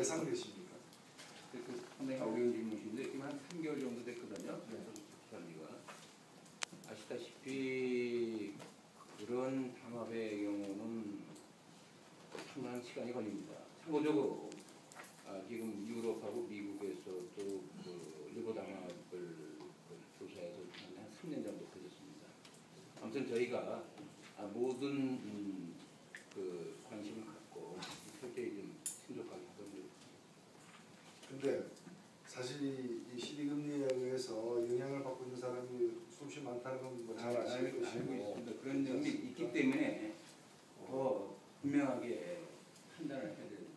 예상되십니까? 그 상당히 어려운 질문인데 지금 한 3개월 정도 됐거든요. 네. 관리가 아시다시피 그런 담합의 경우는 상당한 시간이 걸립니다. 참고적으로 아, 지금 유럽하고 미국에서도 그 일부 담합을 그 조사해서 한 3년 정도 걸렸습니다. 아무튼 저희가 아, 모든 음, 그 관심을 갖고 철저히 좀 신속하게 하도록 근데 사실 이- 이 시리금리에 의해서 영향을 받고 있는 사람이 수없이 많다는 건뭐잘 알- 아실 것이고 있습니다. 그런 점이 있기 때문에 더 분명하게 판단을 해야 되는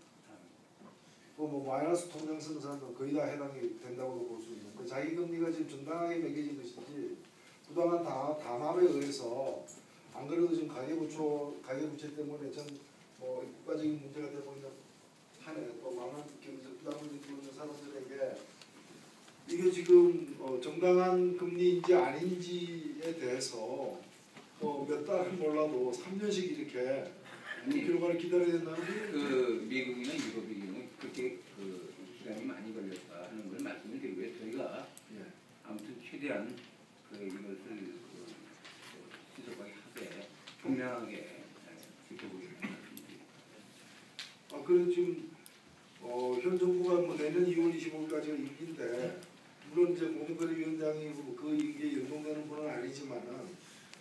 또뭐 마이너스 통장 쓰는 사람도 거의 다 해당이 된다고 볼 수 있는데 자기 금리가 지금 정당하게 매겨진 것인지 부당한 다- 담합에 의해서 안 그래도 지금 가계부채 가계부채 때문에 전뭐 국가적인 문제가 되고 있는 한해 또 많은 경제 부담을 느끼고 있는 사람들에게 이게 지금 어 정당한 금리인지 아닌지에 대해서 뭐몇 달은 몰라도 3년씩 이렇게 아니, 결과를 기다려야 된다는 게그 미국이나 유럽의 경우 그렇게 그 시간이 많이 걸렸다 하는 걸 말씀을 드리고요. 저희가 예. 아무튼 최대한 그 이것을 그 신속하게 하되 분명하게 지켜보기를 말씀드립니다. 아, 그래 지금 어, 현 정부가 뭐 내년 2월 25일까지가 임기인데 물론 이제 공정거래위원장이 뭐그 임기에 연동되는 분은 아니지만은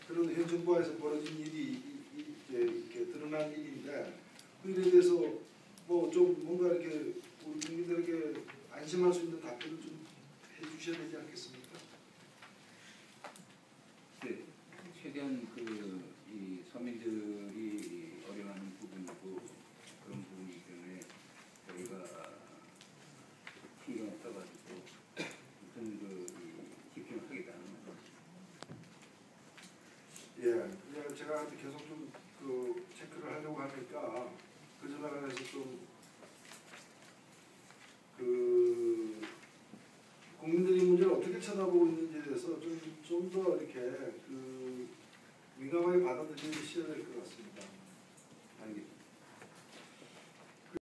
그래도 현 정부에서 벌어진 일이 이- 이- 이제 이렇게 드러난 일인데 그 일에 대해서 뭐 좀 뭔가 이렇게 우리 국민들에게 안심할 수 있는 답변을 좀 해주셔야 되지 않겠습니까? 네, 최대한 그 이 서민들이 어려워하는 부분이고 그런 부분이기 때문에 저희가 신경을 써가지고 무슨 그 이, 집중을 하겠다는 거죠. 예, 제가 계속 좀 그 체크를 하려고 하니까 그 전화 관해서 좀그 국민들이 문제를 어떻게 쳐다보고 있는지에 대해서 좀좀더 이렇게 그 민감하게 받아들이셔야 될것 같습니다. 알겠습니다.